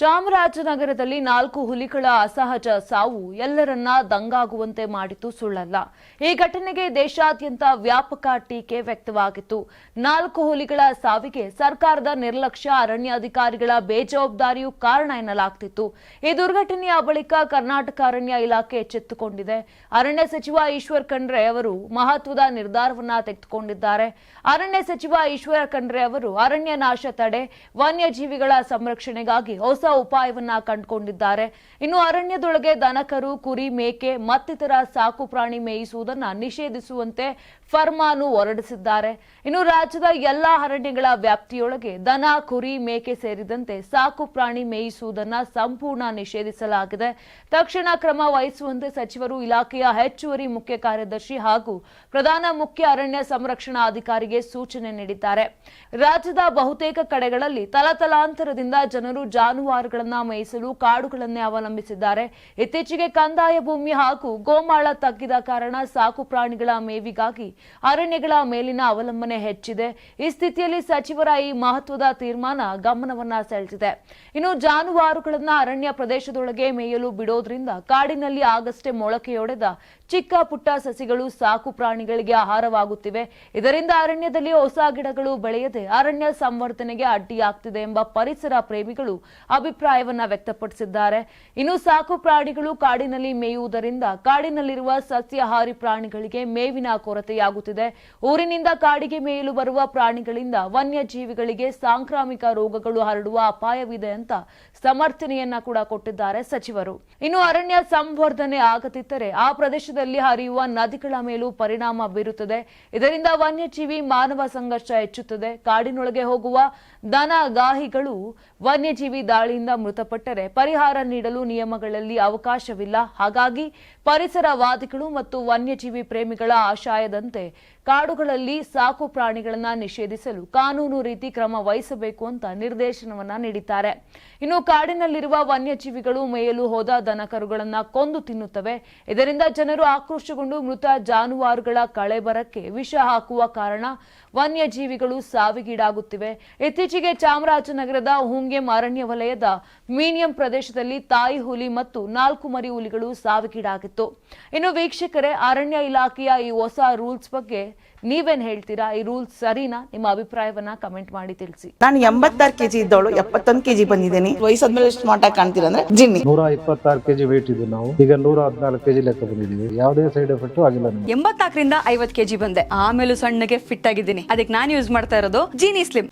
ಚಾಮರಾಜನಗರದಲ್ಲಿ ನಾಲ್ಕು ಹುಲಿಗಳ ಅಸಹಜ ಸಾವು ಎಲ್ಲರನ್ನ ದಂಗಾಗುವಂತೆ ಮಾಡಿತು ಸುಳ್ಳಲ್ಲ. ಈ ಘಟನೆಗೆ ದೇಶಾದ್ಯಂತ ವ್ಯಾಪಕ ಟೀಕೆ ವ್ಯಕ್ತವಾಗಿತ್ತು. ನಾಲ್ಕು ಹುಲಿಗಳ ಸಾವಿಗೆ ಸರ್ಕಾರದ ನಿರ್ಲಕ್ಷ್ಯ ಅರಣ್ಯಾಧಿಕಾರಿಗಳ ಬೇಜವಾಬ್ದಾರಿಯೂ ಕಾರಣ ಎನ್ನಲಾಗ್ತಿತ್ತು. ಈ ದುರ್ಘಟನೆಯ ಬಳಿಕ ಕರ್ನಾಟಕ ಅರಣ್ಯ ಇಲಾಖೆ ಎಚ್ಚೆತ್ತುಕೊಂಡಿದೆ. ಅರಣ್ಯ ಸಚಿವ ಈಶ್ವರ್ ಖಂಡ್ರೆ ಅವರು ಮಹತ್ವದ ನಿರ್ಧಾರವನ್ನ ತೆಗೆದುಕೊಂಡಿದ್ದಾರೆ. ಅರಣ್ಯ ಸಚಿವ ಈಶ್ವರ ಖಂಡ್ರೆ ಅವರು ಅರಣ್ಯ ನಾಶ ತಡೆ, ವನ್ಯಜೀವಿಗಳ ಸಂರಕ್ಷಣೆಗಾಗಿ ಹೊಸ ಉಪಾಯವನ್ನ ಕಂಡುಕೊಂಡಿದ್ದಾರೆ. ಇನ್ನು ಅರಣ್ಯದೊಳಗೆ ದನಕರು, ಕುರಿ, ಮೇಕೆ, ಮತ್ತಿತರ ಸಾಕು ಪ್ರಾಣಿ ಮೇಯಿಸುವುದನ್ನ ನಿಷೇಧಿಸುವಂತೆ ಫರ್ಮಾನು ಹೊರಡಿಸಿದ್ದಾರೆ. ಇನ್ನು ರಾಜ್ಯದ ಎಲ್ಲಾ ಅರಣ್ಯಗಳ ವ್ಯಾಪ್ತಿಯೊಳಗೆ ದನ, ಕುರಿ, ಮೇಕೆ ಸೇರಿದಂತೆ ಸಾಕು ಪ್ರಾಣಿ ಮೇಯಿಸುವುದನ್ನ ಸಂಪೂರ್ಣ ನಿಷೇಧಿಸಲಾಗಿದೆ. ತಕ್ಷಣ ಕ್ರಮ ವಹಿಸುವಂತೆ ಸಚಿವರು ಇಲಾಖೆಯ ಹೆಚ್ಚುವರಿ ಮುಖ್ಯ ಕಾರ್ಯದರ್ಶಿ ಹಾಗೂ ಪ್ರಧಾನ ಮುಖ್ಯ ಅರಣ್ಯ ಸಂರಕ್ಷಣಾ ಅಧಿಕಾರಿಗೆ ಸೂಚನೆ ನೀಡಿದ್ದಾರೆ. ರಾಜ್ಯದ ಬಹುತೇಕ ಕಡೆಗಳಲ್ಲಿ ತಲತಲಾಂತರದಿಂದ ಜನರು ಜಾನುವಾರುಗಳನ್ನ ಮೇಯಿಸಲು ಕಾಡುಗಳನ್ನೇ ಅವಲಂಬಿಸಿದ್ದಾರೆ. ಇತ್ತೀಚೆಗೆ ಕಂದಾಯ ಭೂಮಿ ಹಾಗೂ ಗೋಮಾಳ ತಗ್ಗಿದ ಕಾರಣ ಸಾಕು ಪ್ರಾಣಿಗಳ ಮೇವಿಗಾಗಿ ಅರಣ್ಯಗಳ ಮೇಲಿನ ಅವಲಂಬನೆ ಹೆಚ್ಚಿದೆ. ಈ ಸ್ಥಿತಿಯಲ್ಲಿ ಸಚಿವರ ಈ ಮಹತ್ವದ ತೀರ್ಮಾನ ಗಮನವನ್ನ ಸೆಳೆದಿದೆ. ಇನ್ನು ಜಾನುವಾರುಗಳನ್ನ ಅರಣ್ಯ ಪ್ರದೇಶದೊಳಗೆ ಮೇಯಲು ಬಿಡೋದ್ರಿಂದ ಕಾಡಿನಲ್ಲಿ ಆಗಷ್ಟೇ ಮೊಳಕೆಯೊಡೆದ ಚಿಕ್ಕ ಪುಟ್ಟ ಸಸಿಗಳು ಸಾಕು ಪ್ರಾಣಿಗಳಿಗೆ ಆಹಾರವಾಗುತ್ತಿವೆ. ಇದರಿಂದ ಅರಣ್ಯದಲ್ಲಿ ಹೊಸ ಗಿಡಗಳು ಬೆಳೆಯದೆ ಅರಣ್ಯ ಸಂವರ್ಧನೆಗೆ ಅಡ್ಡಿಯಾಗ್ತಿದೆ ಎಂಬ ಪರಿಸರ ಪ್ರೇಮಿಗಳು ಅಭಿಪ್ರಾಯವನ್ನ ವ್ಯಕ್ತಪಡಿಸಿದ್ದಾರೆ. ಇನ್ನು ಸಾಕು ಪ್ರಾಣಿಗಳು ಕಾಡಿನಲ್ಲಿ ಮೇಯುವುದರಿಂದ ಕಾಡಿನಲ್ಲಿರುವ ಸಸ್ಯಾಹಾರಿ ಪ್ರಾಣಿಗಳಿಗೆ ಮೇವಿನ ಕೊರತೆಯಾಗುತ್ತಿದೆ. ಊರಿನಿಂದ ಕಾಡಿಗೆ ಮೇಯಲು ಬರುವ ಪ್ರಾಣಿಗಳಿಂದ ವನ್ಯಜೀವಿಗಳಿಗೆ ಸಾಂಕ್ರಾಮಿಕ ರೋಗಗಳು ಹರಡುವ ಅಪಾಯವಿದೆ ಅಂತ ಸಮರ್ಥನೆಯನ್ನ ಕೂಡ ಕೊಟ್ಟಿದ್ದಾರೆ ಸಚಿವರು. ಇನ್ನು ಅರಣ್ಯ ಸಂವರ್ಧನೆ ಆಗದಿದ್ದರೆ ಆ ಪ್ರದೇಶದಲ್ಲಿ ಹರಿಯುವ ನದಿಗಳ ಮೇಲೂ ಪರಿಣಾಮ ಬೀರುತ್ತದೆ. ಇದರಿಂದ ವನ್ಯಜೀವಿ ಮಾನವ ಸಂಘರ್ಷ ಹೆಚ್ಚುತ್ತದೆ. ಕಾಡಿನೊಳಗೆ ಹೋಗುವ ದನ ಗಾಹಿಗಳು ವನ್ಯಜೀವಿ ದಾಳಿಯಿಂದ ಮೃತಪಟ್ಟರೆ ಪರಿಹಾರ ನೀಡಲು ನಿಯಮಗಳಲ್ಲಿ ಅವಕಾಶವಿಲ್ಲ. ಹಾಗಾಗಿ ಪರಿಸರವಾದಿಗಳು ಮತ್ತು ವನ್ಯಜೀವಿ ಪ್ರೇಮಿಗಳ ಆಶಯದಂತೆ ಕಾಡುಗಳಲ್ಲಿ ಸಾಕು ಪ್ರಾಣಿಗಳನ್ನು ನಿಷೇಧಿಸಲು ಕಾನೂನು ರೀತಿ ಕ್ರಮ ವಹಿಸಬೇಕು ಅಂತ ನಿರ್ದೇಶನವನ್ನ ನೀಡಿದ್ದಾರೆ. ಇನ್ನು ಕಾಡಿನಲ್ಲಿರುವ ವನ್ಯಜೀವಿಗಳು ಮೇಯಲು ಹೋದ ದನಕರುಗಳನ್ನು ಕೊಂದು ತಿನ್ನುತ್ತವೆ. ಇದರಿಂದ ಜನರು ಆಕ್ರೋಶಗೊಂಡು ಮೃತ ಜಾನುವಾರುಗಳ ಕಳೆಬರಕ್ಕೆ ವಿಷ ಹಾಕುವ ಕಾರಣ ವನ್ಯಜೀವಿಗಳು ಸಾವಿಗೀಡಾಗುತ್ತಿವೆ. ಇತ್ತೀಚೆಗೆ ಚಾಮರಾಜನಗರದ ಹುಂಗೆಂ ಅರಣ್ಯ ವಲಯದ ಮೀನಿಯಂ ಪ್ರದೇಶದಲ್ಲಿ ತಾಯಿ ಹುಲಿ ಮತ್ತು ನಾಲ್ಕು ಮರಿ ಹುಲಿಗಳು ಸಾವಿಗೀಡಾಗಿತ್ತು. ಇನ್ನು ವೀಕ್ಷಕರೇ, ಅರಣ್ಯ ಇಲಾಖೆಯ ಈ ಹೊಸ ರೂಲ್ಸ್ ಬಗ್ಗೆ ನೀವೇನ್ ಹೇಳ್ತೀರಾ? ಈ ರೂಲ್ಸ್ ಸರಿನಾ? ನಿಮ್ಮ ಅಭಿಪ್ರಾಯವನ್ನ ಕಮೆಂಟ್ ಮಾಡಿ ತಿಳಿಸಿ. ನಾನು ಎಂಬತ್ತಾರು ಕೆಜಿ ಇದ್ದವಳು ಎಪ್ಪತ್ತೊಂದು ಕೆಜಿ ಬಂದಿದ್ದೀನಿ. ವಯಸ್ಸಾದ್ಮೇಲೆ ಸ್ಮಾರ್ಟ್ ಮಾಟ ಕಾಣ್ತೀರಾ ಅಂದ್ರೆ ಜಿನ್ನಿ. ನೂರ ಇಪ್ಪತ್ತಾರು ಕೆಜಿ ವೇಟ್ ಇದ್ದು ನಾವು. ಈಗ ನೂರ ಹದಿನಾಲ್ಕು ಕೆಜಿ ಲೆಕ್ಕ ಬಂದಿದ್ದೀವಿ. ಯಾವುದೇ ಸೈಡ್ ಎಫೆಕ್ಟ್ ಆಗಿಲ್ಲ ನಮಗೆ. ಎಂಬತ್ನಾಲ್ಕರಿಂದ ಐವತ್ ಕೆಜಿ ಬಂದೆ. ಆಮೇಲೂ ಸಣ್ಣಗೆ ಫಿಟ್ ಆಗಿದ್ದೀನಿ. ಅದಕ್ಕೆ ನಾನು ಯೂಸ್ ಮಾಡ್ತಾ ಇರೋದು ಜೀನಿ ಸ್ಲಿಮ್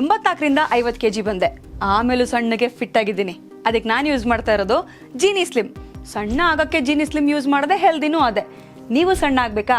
ಎಂಬತ್ನಾಲ್ಕರಿಂದ ಐವತ್ ಕೆಜಿ ಬಂದೆ. ಆಮೇಲೂ ಸಣ್ಣಗೆ ಫಿಟ್ ಆಗಿದ್ದೀನಿ. ಅದಕ್ಕೆ ನಾನು ಯೂಸ್ ಮಾಡ್ತಾ ಇರೋದು ಜೀನಿ ಸ್ಲಿಮ್ ಸಣ್ಣ ಆಗಕ್ಕೆ ಜೀನಿ ಸ್ಲಿಮ್ ಯೂಸ್ ಮಾಡದೆ ಹೆಲ್ದಿನೂ ಅದೇ. ನೀವು ಸಣ್ಣ ಆಗ್ಬೇಕಾ?